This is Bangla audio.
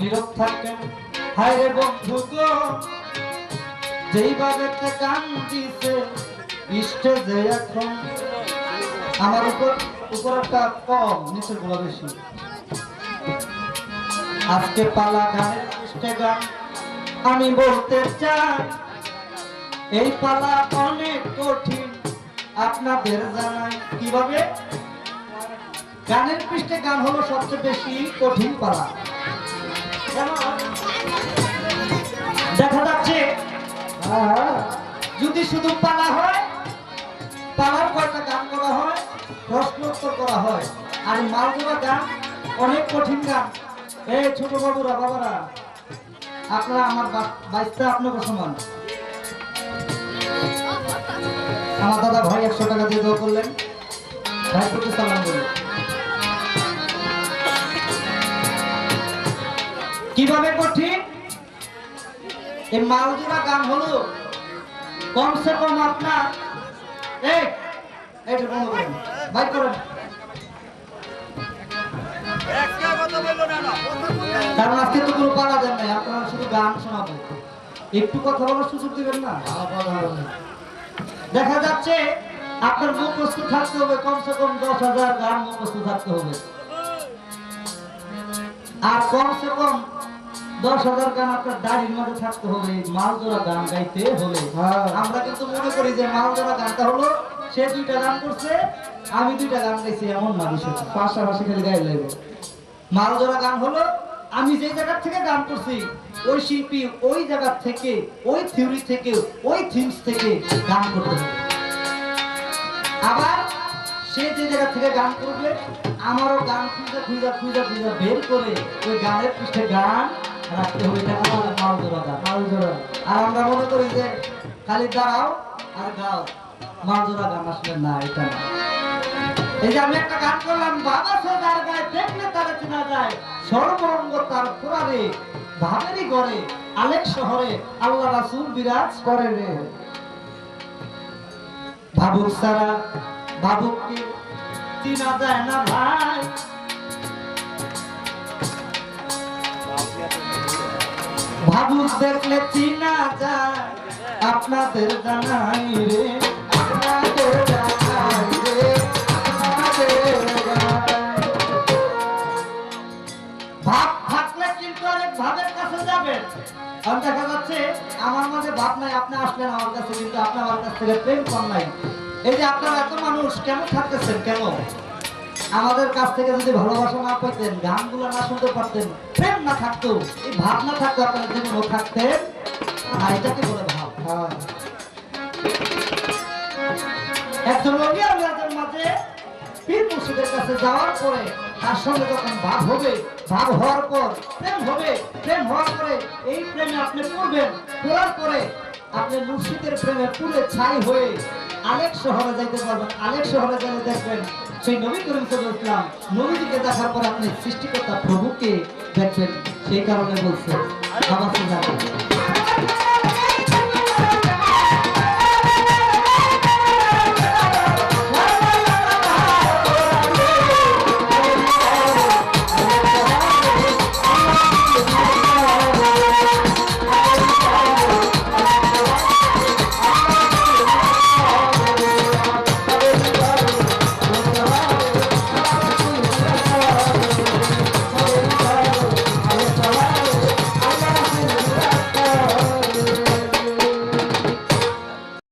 নীরব থাকেন হায় রে বন্ধু গো যেইভাবে গান দিছে যে এখন আমার উপর উপরটা কমগুলো বেশি। আজকে পালা গানের গান আমি বলতে চাই, এই পালা অনেক কঠিন, আপনাদের জানাই কীভাবে? গানের পৃষ্ঠে গান হলো সবচেয়ে বেশি কঠিন পালা। দেখা যাচ্ছে, যদি শুধু পালা হয় কয়টা গান করা হয়? প্রশ্নোত্তর করা হয়। আর মালগোলা গান, অনেক কঠিন গান। এই ছোট বাবুরা, বাবারা, আপনারা আমার বাইশটা আপনাকে সমান। আমার দাদা ভাই একশো টাকা দিয়ে দেওয়া করলেন। ভাই প্রতি সালাম কীভাবে কঠিন? এই মালজোড়া গান হলো। কমসে কম আপনার, এই এইটা বন্ধ করেন। বাইক করেন। কারণ আজকে তো কোনো পারা দেন নাই আপনারা শুধু গান শোনাবো একটু কথা বলার সুযোগ দিবেন না? দেখা যাচ্ছে আপনার মুখস্থ থাকতে হবে কমসে কম দশ হাজার গান মুখস্থ থাকতে হবে। আর কমসে কম দশ হাজার গান আপনার দাড়ির মধ্যে থাকতে হবে মাল ধরা গান গাইতে হলে। আমরা কিন্তু মনে করি যে মাল ধরা গানটা হলো সে দুইটা গান করছে আমি দুইটা গান গাইছি এমন বিষয়টা পাশাপাশি খালি গাই লাগবে। মাল ধরা গান হলো আমি যে জায়গা থেকে গান করছি ওই শিল্পী ওই জায়গা থেকে ওই থিওরি থেকে ওই থিমস থেকে গান করতে হবে। আবার সে যে জায়গা থেকে গান করবে আমারও গান খুঁজে খুঁজে খুঁজে খুঁজে বের করে ওই গানের পৃষ্ঠে গান রাখতে হবে। এটা আমার মাল ধরা গান আর আমরা মনে করি যে খালি দাঁড়াও আর গাও। মাল ধরা গান আসলে না, এটা না। এই যে আমি একটা গান করলাম, বাবা সদার গায়ে দেখলে তারা চেনা যায় সর্বঙ্গ তার পুরারে ভাবেরই গড়ে আলেক শহরে আল্লাহ রাসূল বিরাজ করে রে ভাবুক সারা ভাবুককে চিনা যায় না ভাই? ভাবুক দেখলে চিনা যায়, আপনাদের জানাই রে। কারণ নাই এই যে আপনারা এত মানুষ, কেন থাকতেছেন, কেন? আমাদের কাছ থেকে যদি ভালোবাসা না পেতেন, গানগুলো না শুনতে পারতেন, প্রেম না থাকতো, এই ভাব না থাকতো আপনারা জীবনও থাকতেন। আর বলে ভাব। একজন মাঝে পীর মুর্শিদের কাছে যাওয়ার পরে তার সঙ্গে যখন ভাব হবে ভাব হওয়ার পর প্রেম হবে, প্রেম হওয়ার পরে এই প্রেমে আপনি পড়বেন, পড়ার পরে আপনি মুর্শিদের প্রেমে পুরে ছাই হয়ে আলেক শহরে যাইতে পারবেন। আলেক শহরে গেলে দেখবেন সেই নবী করিম ইসলাম নবীজিকে দেখার পর আপনি সৃষ্টিকর্তা প্রভুকে দেখবেন। সেই কারণে বলছে বাবা